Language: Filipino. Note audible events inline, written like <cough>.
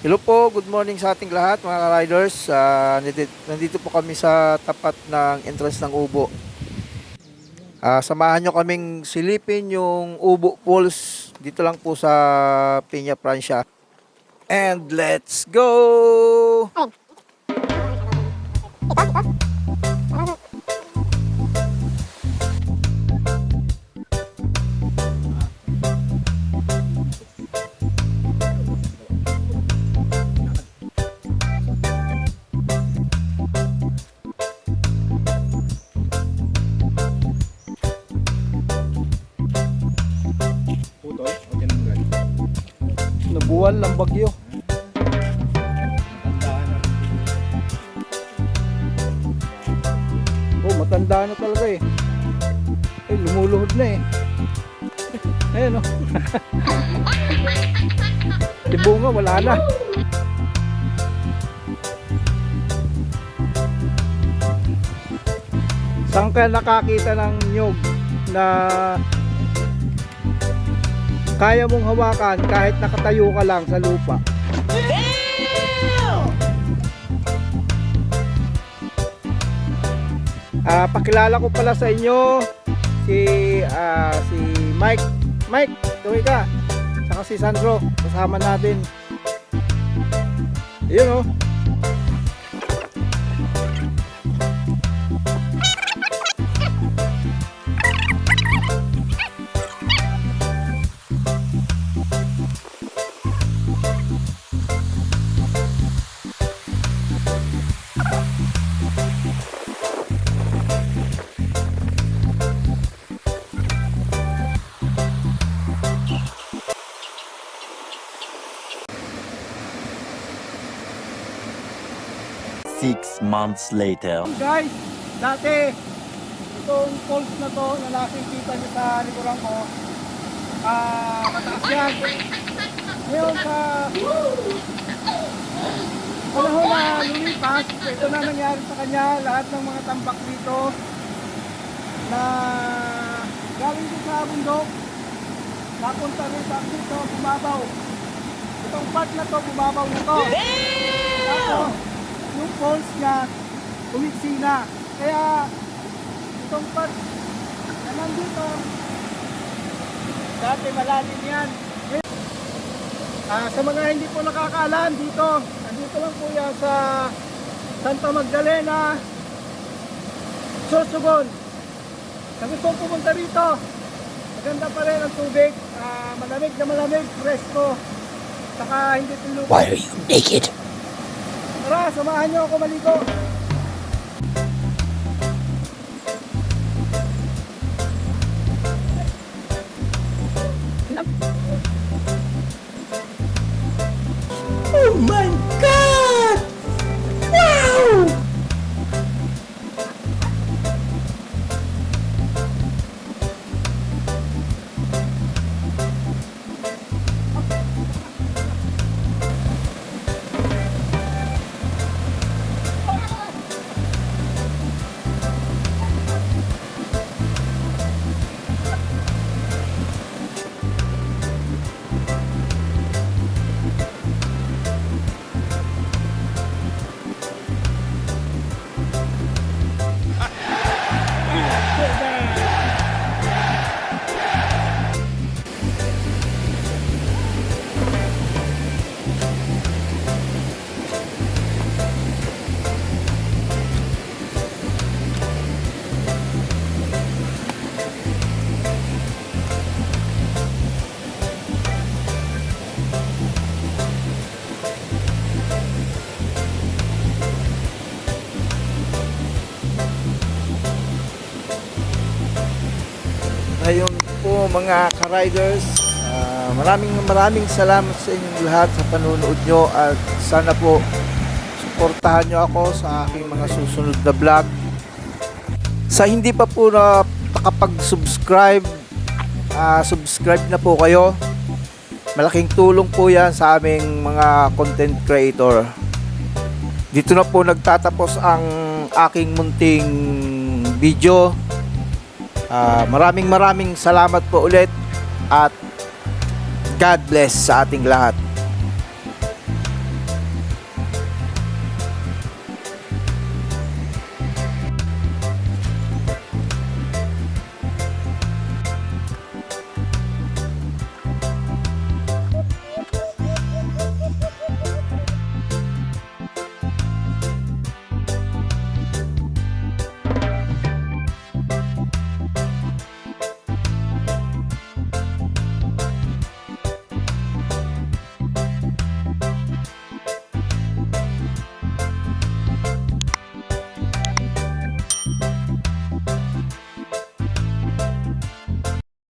Hello po, good morning sa ating lahat mga riders. Ah, nandito, nandito po kami sa tapat ng entrance ng Ubo. Ah, samahan nyo kaming silipin yung Ubo Falls dito lang po sa Peña Francia. And let's go! Putol Nabuwal ng bagyo. Oh, matanda na talaga eh. Eh, lumuluhod na eh. <laughs> Ayan oh. <laughs> Di bunga, wala na. Saan ka nakakita ng nyog na kaya mong hawakan kahit nakatayo ka lang sa lupa? Ah, pakilala ko pala sa inyo si ah, si Mike. Mike, tuwi ka. Saka si Sandro, kasama natin. Ayun oh. Six months later. Guys, dati itong falls na to na nakikita niyo sa likuran ko, ah, mataas yan. Ngayon sa panahon na lumipas, ito na nangyari sa kanya, lahat ng mga tambak dito na galing din sa bundok, napunta rin sa dito, bumabaw. Itong part na to, bumabaw na to. Tapos, yung falls niya, umiksi na. Kaya, itong part na nandito, dati malalim yan. Ah, sa mga hindi po nakakaalam dito, nandito lang po yan sa Santa Magdalena, Sorsogon. Sa gusto pumunta rito, maganda pa rin ang tubig, ah, malamig na malamig, presko, saka hindi tulog. Why are you naked? Tara, samahan niyo ako maligo. Ayun po mga ka-riders, ah, maraming maraming salamat sa inyong lahat sa panunood nyo at sana po suportahan nyo ako sa aking mga susunod na vlog. Sa hindi pa po na nakapag-subscribe, ah, subscribe na po kayo. Malaking tulong po yan sa aming mga content creator. Dito na po nagtatapos ang aking munting video. Ah, maraming maraming salamat po ulit at God bless sa ating lahat.